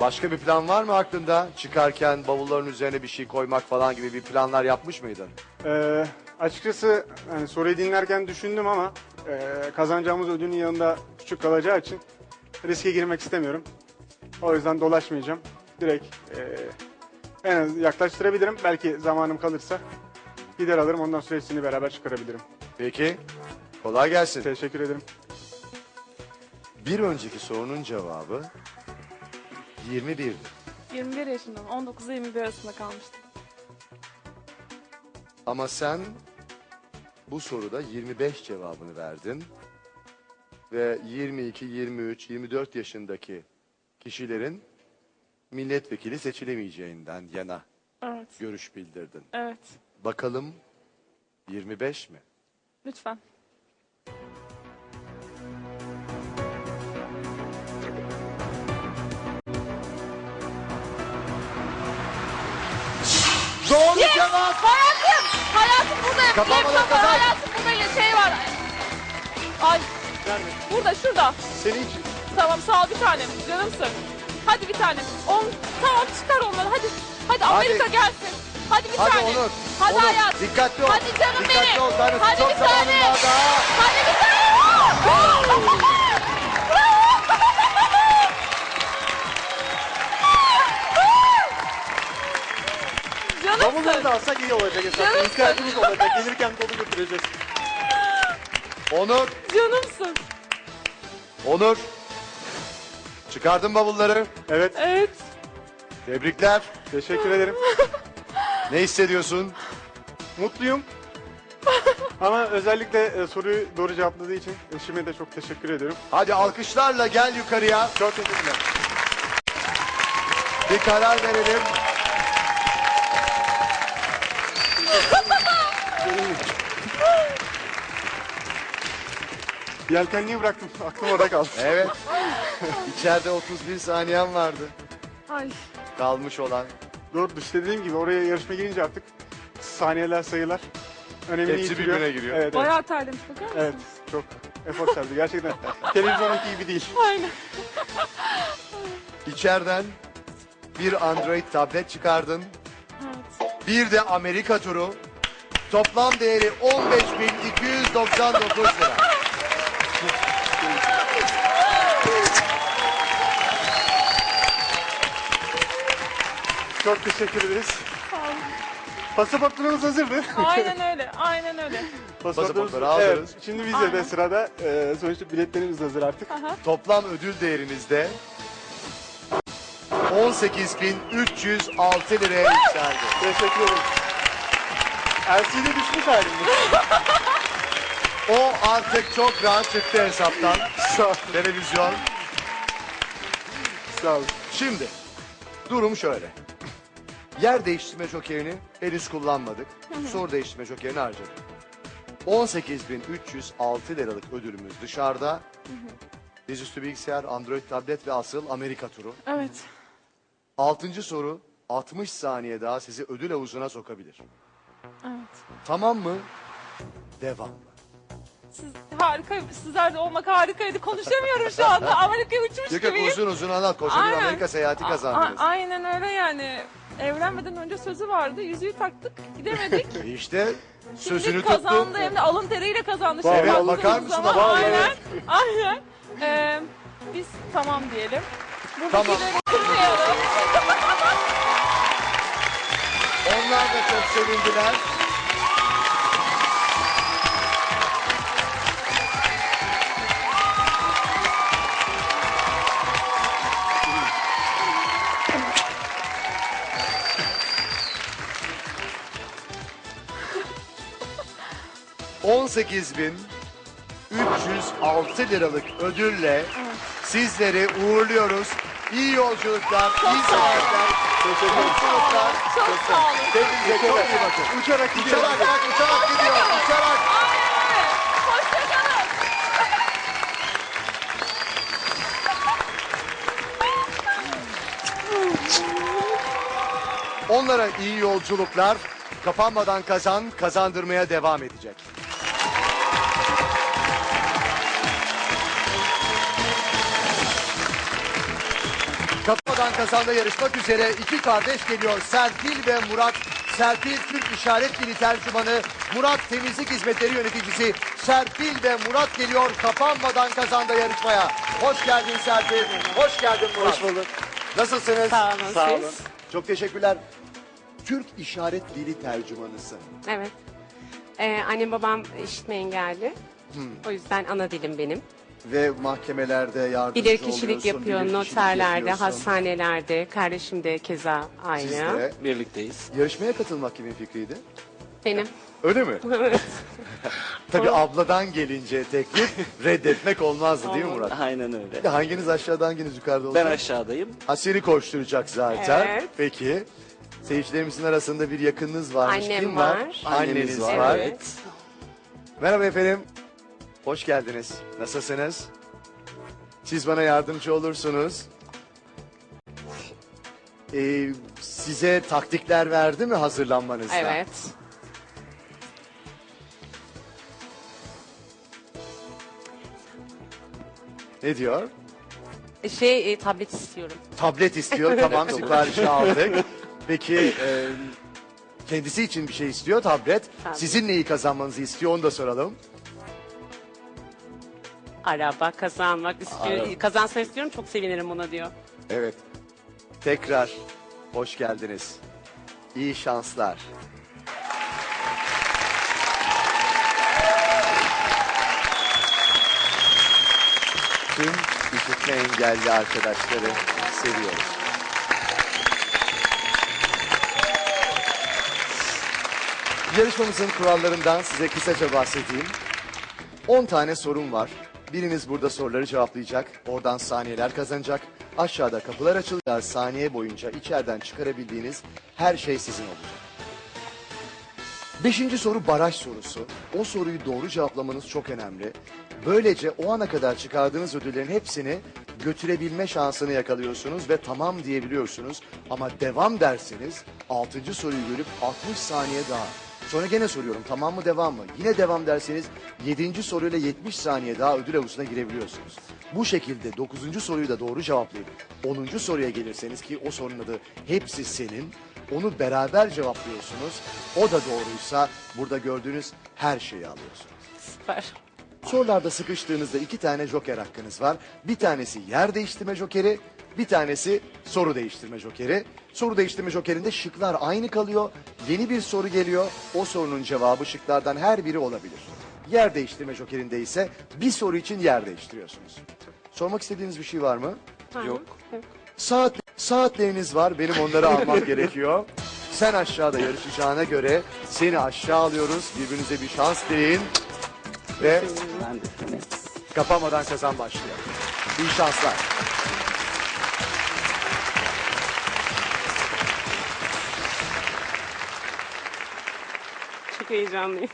Başka bir plan var mı aklında? Çıkarken bavulların üzerine bir şey koymak falan gibi bir planlar yapmış mıydın? Ee, açıkçası hani soruyu dinlerken düşündüm ama e, kazanacağımız ödülün yanında küçük kalacağı için riske girmek istemiyorum. O yüzden dolaşmayacağım. Direkt e, en az yaklaştırabilirim. Belki zamanım kalırsa gider alırım. Ondan sonra hepsini beraber çıkarabilirim. Peki. Kolay gelsin. Teşekkür ederim. Bir önceki sorunun cevabı 21'di. 21 yaşındayım. 19 ile 21 arasında kalmıştım. Ama sen bu soruda 25 cevabını verdin. Ve 22, 23, 24 yaşındaki kişilerin milletvekili seçilemeyeceğinden yana Evet. görüş bildirdin. Evet. Bakalım 25 mi? Lütfen. Doğru cevap! Hayatım! Hayatım buradayım. Kapamadan Laptop var. kazan. Hayatım burada şey var. Ay. Burada şurada. Senin için. Tamam sağ ol bir tanem. Canımsın. Hadi bir tanem. On, tamam çıkar onları. Hadi. Hadi Amerika gelsin. Hadi bir Hadi tane. Onur. Hadi Onur, hayatım. Dikkatli ol. Hadi canım dikkatli benim. ol. Hadi çok bir tane. zamanın var daha. Hadi bir tane. Canımsın. da alsak iyi olacak esasında. Canımsın. İhtiyacımız olacak. Gelirken dolu götüreceğiz. Onur, Canımsın. Onur. Çıkardın bavulları. Evet. Evet. Tebrikler. Teşekkür ederim. Ne hissediyorsun? Mutluyum. Ama özellikle e, soruyu doğru cevapladığı için eşime de çok teşekkür ediyorum. Hadi alkışlarla gel yukarıya. Çok teşekkürler. Bir karar verelim. Yelkenliği bıraktım. Aklım orada kaldı. Evet. İçeride 31 saniyen vardı. Ay. Kalmış olan. Doğru işte dediğim gibi oraya yarışma gelince artık saniyeler sayılar önemini Hepsi yitiriyor. birbirine giriyor. Evet, evet. Bayağı terlemiş bakar mısın? evet çok efor sardı gerçekten. Televizyonunki gibi değil. Aynen. İçeriden bir Android tablet çıkardın. Bir de Amerika turu. Toplam değeri 15.299 lira. Çok teşekkür ederiz. Pasaportlarımız hazırdı. Aynen öyle. Aynen öyle. Pasaportları aldınız. Evet, şimdi vizede Aynen. sırada. Ee, sonuçta biletlerimiz de hazır artık. Aha. Toplam ödül değerinizde 18.306 liraya yükseldi. Teşekkür ederim. LCD düşmüş halimde. O artık çok rahat çıktı hesaptan. Sağ ol. Televizyon. Sağ olun. Şimdi durum şöyle. Yer değiştirme jokerini henüz kullanmadık. Soru değiştirme jokerini harcadık. 18.306 liralık ödülümüz dışarıda. Dizüstü bilgisayar, Android tablet ve asıl Amerika turu. Evet. Altıncı soru 60 saniye daha sizi ödül havuzuna sokabilir. Evet. Tamam mı? Devam mı? Siz harika, sizlerle olmak harikaydı. Konuşamıyorum şu anda. Amerika'ya uçmuş Yok yok gibiyim. uzun uzun anlat. Koca bir Aynen. Amerika seyahati A- kazandınız. a- aynen öyle yani. Evlenmeden önce sözü vardı. Yüzüğü taktık. Gidemedik. İşte sözünü Şimdi tuttu. kazandı hem de alın teriyle kazandı. Şimdi bakar baktığınız mısın zaman. Aynen. Aynen. Ee, biz tamam diyelim. Tamam. Buradakileri kırmayalım. Onlar da çok sevindiler. ...18.306 liralık ödülle sizleri uğurluyoruz. İyi yolculuklar, iyi seyahatler, Teşekkür ederim. mutluluklar. Çok sağ olun. Kendinize çok iyi bakın. Uçarak gidiyoruz. Uçarak bak uçarak gidiyor. Uçarak. Aynen öyle. Hoşçakalın. Onlara iyi yolculuklar. Kapanmadan kazan, kazandırmaya devam edecek. Kapıdan kazanda yarışmak üzere iki kardeş geliyor. Serpil ve Murat. Serpil Türk İşaret Dili tercümanı, Murat Temizlik Hizmetleri Yöneticisi. Serpil ve Murat geliyor kapanmadan kazanda yarışmaya. Hoş geldin Serpil, hoş geldin Murat. Hoş bulduk. Nasılsınız? Sağ olun Sağ siz. olun. Çok teşekkürler. Türk İşaret Dili tercümanısın. Evet. Ee, annem babam işitme engelli. O yüzden ana dilim benim. Ve mahkemelerde yardımcı Bilir kişilik oluyorsun, yapıyor, bilirkişilik noterlerde, yapıyorsun. hastanelerde. Kardeşim de keza aynı. Siz de Birlikteyiz. yarışmaya katılmak kimin fikriydi? Benim. Öyle mi? Evet. Tabii abladan gelince teklif reddetmek olmazdı değil mi Murat? Aynen öyle. Bir de Hanginiz aşağıda hanginiz yukarıda olacak? Ben aşağıdayım. Ha seni koşturacak zaten. Evet. Peki. Seyircilerimizin arasında bir yakınınız varmış. Annem Kim var. Anneniz var. var. Evet. Merhaba efendim. Hoş geldiniz. Nasılsınız? Siz bana yardımcı olursunuz. Ee, size taktikler verdi mi hazırlanmanızda? Evet. Ne diyor? Şey, e, tablet istiyorum. Tablet istiyor. Tamam siparişi aldık. Peki e, kendisi için bir şey istiyor tablet. Tabii. Sizin neyi kazanmanızı istiyor onu da soralım. Araba kazanmak istiyorum. Kazansam istiyorum, çok sevinirim buna diyor. Evet. Tekrar hoş geldiniz. İyi şanslar. Tüm işitme engelli arkadaşları seviyoruz. Yarışmamızın kurallarından size kısaca bahsedeyim. 10 tane sorun var. Biriniz burada soruları cevaplayacak. Oradan saniyeler kazanacak. Aşağıda kapılar açılacak. Saniye boyunca içeriden çıkarabildiğiniz her şey sizin olacak. Beşinci soru baraj sorusu. O soruyu doğru cevaplamanız çok önemli. Böylece o ana kadar çıkardığınız ödüllerin hepsini götürebilme şansını yakalıyorsunuz ve tamam diyebiliyorsunuz. Ama devam derseniz altıncı soruyu görüp 60 saniye daha. Sonra gene soruyorum tamam mı devam mı? Yine devam derseniz 7. soruyla 70 saniye daha ödül havuzuna girebiliyorsunuz. Bu şekilde 9. soruyu da doğru cevaplayıp 10. soruya gelirseniz ki o sorunun adı hepsi senin. Onu beraber cevaplıyorsunuz. O da doğruysa burada gördüğünüz her şeyi alıyorsunuz. Süper. Sorularda sıkıştığınızda iki tane joker hakkınız var. Bir tanesi yer değiştirme jokeri, bir tanesi soru değiştirme jokeri. Soru değiştirme jokerinde şıklar aynı kalıyor. Yeni bir soru geliyor. O sorunun cevabı şıklardan her biri olabilir. Yer değiştirme jokerinde ise bir soru için yer değiştiriyorsunuz. Sormak istediğiniz bir şey var mı? Yok. Yok. Saat saatleriniz var. Benim onları almam gerekiyor. Sen aşağıda yarışacağına göre seni aşağı alıyoruz. Birbirinize bir şans deyin. Ve. Kapamadan kazan başlıyor. İyi şanslar. Heyecanlıyım.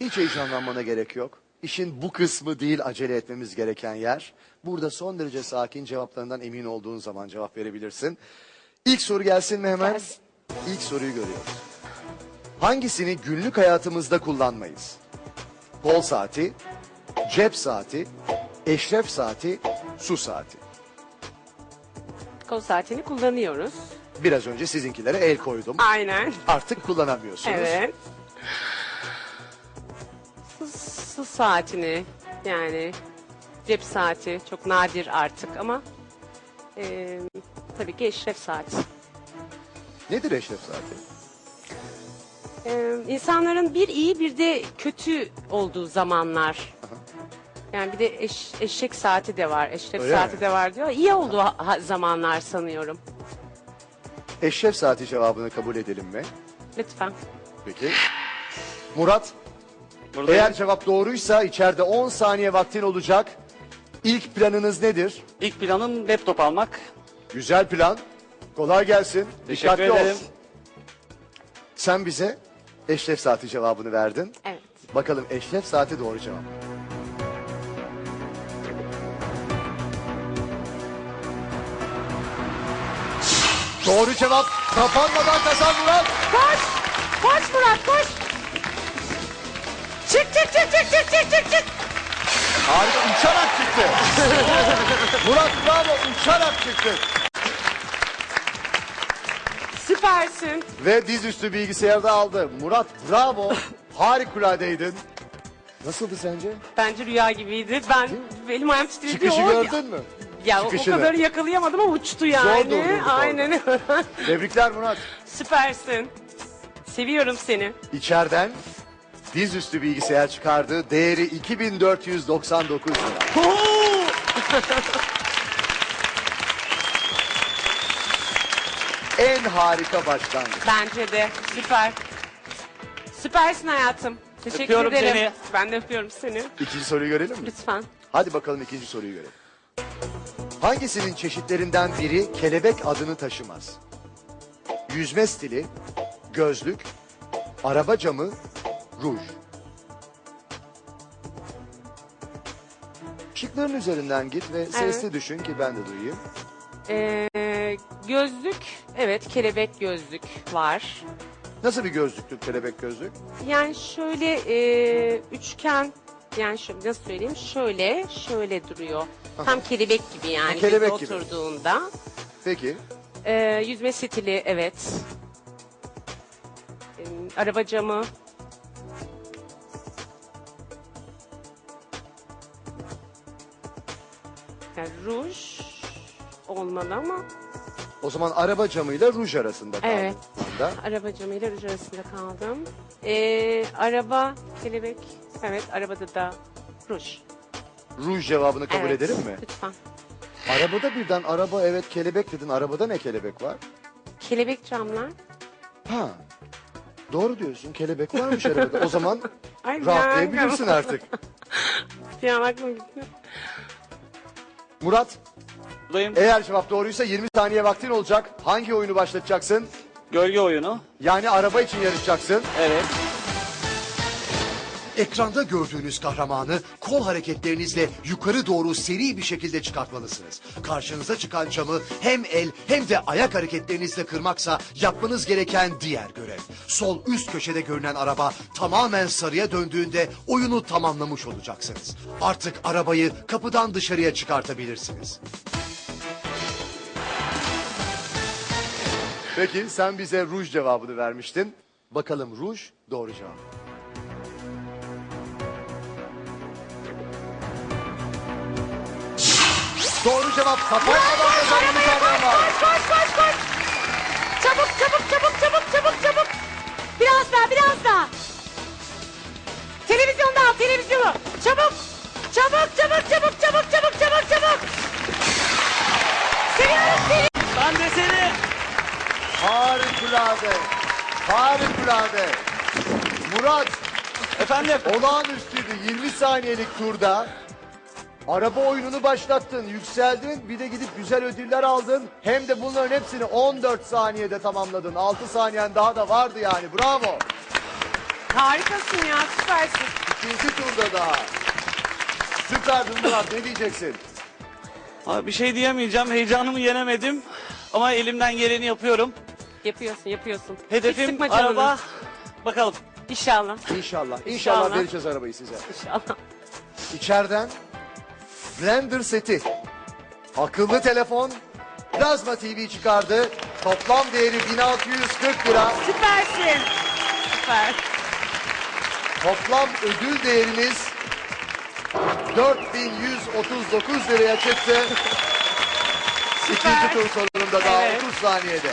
Hiç heyecanlanmana gerek yok. İşin bu kısmı değil acele etmemiz gereken yer. Burada son derece sakin cevaplarından emin olduğun zaman cevap verebilirsin. İlk soru gelsin mi hemen? Gelsin. İlk soruyu görüyoruz. Hangisini günlük hayatımızda kullanmayız? Kol saati, cep saati, eşref saati, su saati. Kol saatini kullanıyoruz. Biraz önce sizinkilere el koydum. Aynen. Artık kullanamıyorsunuz. Evet. Su, su saatini yani cep saati çok nadir artık ama e, tabii ki eşref saati. Nedir eşref saati? E, insanların bir iyi bir de kötü olduğu zamanlar. Yani bir de eş- eşek saati de var, eşref Öyle saati mi? de var diyor. İyi olduğu ha- zamanlar sanıyorum. Eşref saati cevabını kabul edelim mi? Lütfen. Peki. Murat, Buradayım. eğer cevap doğruysa içeride 10 saniye vaktin olacak. İlk planınız nedir? İlk planım laptop almak. Güzel plan. Kolay gelsin. Teşekkür Dikkatli ol. ederim. Sen bize eşref saati cevabını verdin. Evet. Bakalım eşref saati doğru cevap. Doğru cevap. Kapanmadan kazan Murat. Koş! Koş Murat koş! Çık çık çık çık çık çık çık çık! Harika uçarak çıktı. Murat bravo uçarak çıktı. Süpersin. Ve dizüstü bilgisayarda aldı. Murat bravo. Harikuladeydin. Nasıldı sence? Bence rüya gibiydi. Ben benim ayağım titredi. Çıkışı O- gördün mü? Ya o- o Çıkışını. kadar yakalayamadım ama uçtu yani. durdurduk orada. Aynen. Tebrikler Murat. Süpersin. Seviyorum seni. İçeriden dizüstü bilgisayar çıkardı. Değeri 2499 lira. en harika başlangıç. Bence de. Süper. Süpersin hayatım. Teşekkür Öpüyorum ederim. seni. Ben de öpüyorum seni. İkinci soruyu görelim mi? Lütfen. Hadi bakalım ikinci soruyu görelim. Hangisinin çeşitlerinden biri kelebek adını taşımaz? Yüzme stili, gözlük, araba camı, ruj. Şıkların üzerinden git ve sesli düşün ki ben de duyayım. Ee, gözlük. Evet kelebek gözlük var. Nasıl bir gözlüktü kelebek gözlük? Yani şöyle e, üçgen yani şöyle nasıl söyleyeyim şöyle şöyle duruyor. Tam kelebek gibi yani kelebek gibi. oturduğunda. Peki. Ee, yüzme stili evet. Ee, araba camı. Ruj olmalı ama O zaman araba camıyla ruj arasında kaldın. Evet. şu anda. araba camıyla ruj arasında kaldım. Ee, araba, kelebek. Evet arabada da ruj. Ruj cevabını kabul evet, edelim mi? Lütfen. Arabada birden araba evet kelebek dedin. Arabada ne kelebek var? Kelebek camlar. Ha. Doğru diyorsun. Kelebek varmış arabada. O zaman Ay, rahatlayabilirsin artık. Bir an aklım gitti. Murat, Buradayım. eğer cevap doğruysa 20 saniye vaktin olacak. Hangi oyunu başlatacaksın? Gölge oyunu. Yani araba için yarışacaksın. Evet. Ekranda gördüğünüz kahramanı kol hareketlerinizle yukarı doğru seri bir şekilde çıkartmalısınız. Karşınıza çıkan camı hem el hem de ayak hareketlerinizle kırmaksa yapmanız gereken diğer görev. Sol üst köşede görünen araba tamamen sarıya döndüğünde oyunu tamamlamış olacaksınız. Artık arabayı kapıdan dışarıya çıkartabilirsiniz. Peki sen bize ruj cevabını vermiştin. Bakalım ruj doğru cevap. Doğru cevap. Safaya kadar kazandığımız haber var. Koş koş koş. Çabuk çabuk çabuk çabuk çabuk çabuk. Biraz daha biraz daha. Televizyonda al televizyonu. Çabuk. Çabuk çabuk çabuk çabuk çabuk çabuk çabuk. Seviyorum seni. Ben de seni. Harikulade. Harikulade. Murat Efendim. olağanüstüydü. 20 saniyelik turda araba oyununu başlattın, yükseldin. Bir de gidip güzel ödüller aldın. Hem de bunların hepsini 14 saniyede tamamladın. 6 saniyen daha da vardı yani. Bravo. Harikasın ya süpersin. İkinci turda daha. Süperdin Murat. Ne diyeceksin? Abi bir şey diyemeyeceğim. Heyecanımı yenemedim. Ama elimden geleni yapıyorum. Yapıyorsun yapıyorsun. Hiç Hedefim sıkma canını. araba. Bakalım. İnşallah. İnşallah. İnşallah, İnşallah. vereceğiz arabayı size. İnşallah. İçeriden blender seti, akıllı telefon, plazma TV çıkardı. Toplam değeri 1640 lira. Süpersin. Süper. Toplam ödül değeriniz 4139 liraya çıktı. İkinci tur sonunda daha Evet. 30 saniyede.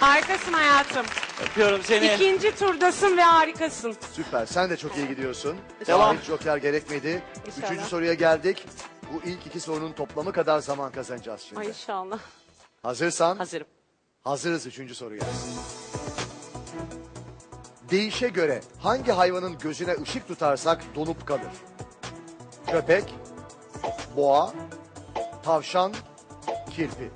Harikasın hayatım. Öpüyorum seni. İkinci turdasın ve harikasın. Süper. Sen de çok iyi gidiyorsun. Devam. Hiç joker gerekmedi. İnşallah. Üçüncü soruya geldik. Bu ilk iki sorunun toplamı kadar zaman kazanacağız şimdi. Ay inşallah. Hazırsan Hazırım. Hazırız üçüncü soruya. Değişe göre hangi hayvanın gözüne ışık tutarsak donup kalır? Köpek, boğa, tavşan, kirpi.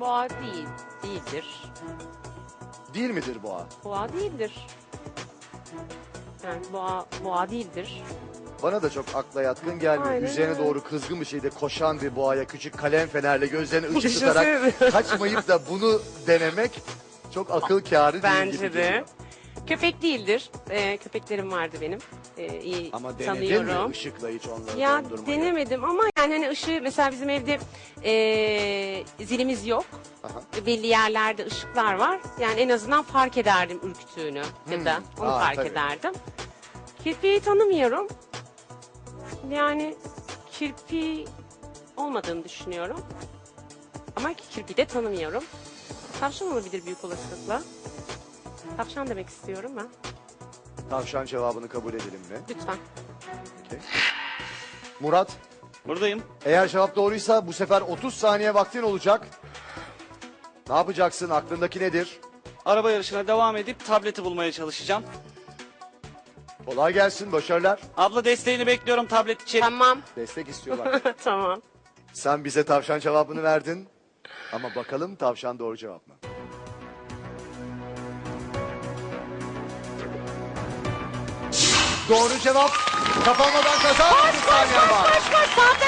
Boğa değil. Değildir. Değil midir boğa? Boğa değildir. Yani boğa, boğa değildir. Bana da çok akla yatkın gelmiyor. Aynen Üzerine öyle. doğru kızgın bir şeyde koşan bir boğaya küçük kalem fenerle gözlerine ışık tutarak kaçmayıp da bunu denemek çok akıl kârı değil gibi Bence de. geliyor. Köpek değildir. Ee, köpeklerim vardı benim. Ee, iyi Ama denedin mi tanıyorum. ışıkla hiç onları Ya dondurmayı? denemedim ama yani hani ışığı mesela bizim evde ee, zilimiz yok. Aha. Belli yerlerde ışıklar var. Yani en azından fark ederdim ürktüğünü ya da onu Aa, fark tabii. ederdim. Kirpiyi tanımıyorum. Yani kirpi olmadığını düşünüyorum. Ama kirpi de tanımıyorum. Tavşan olabilir büyük olasılıkla. Tavşan demek istiyorum ben. Tavşan cevabını kabul edelim mi? Lütfen. Peki. Murat, Buradayım. eğer cevap doğruysa bu sefer 30 saniye vaktin olacak. Ne yapacaksın? Aklındaki nedir? Araba yarışına devam edip tableti bulmaya çalışacağım. Kolay gelsin, başarılar. Abla desteğini bekliyorum tablet için. Tamam. Destek istiyorlar. tamam. Sen bize tavşan cevabını verdin. Ama bakalım tavşan doğru cevap mı? Doğru cevap. Kapanmadan kazan. 30 saniyen var. Koş koş sağ tarafa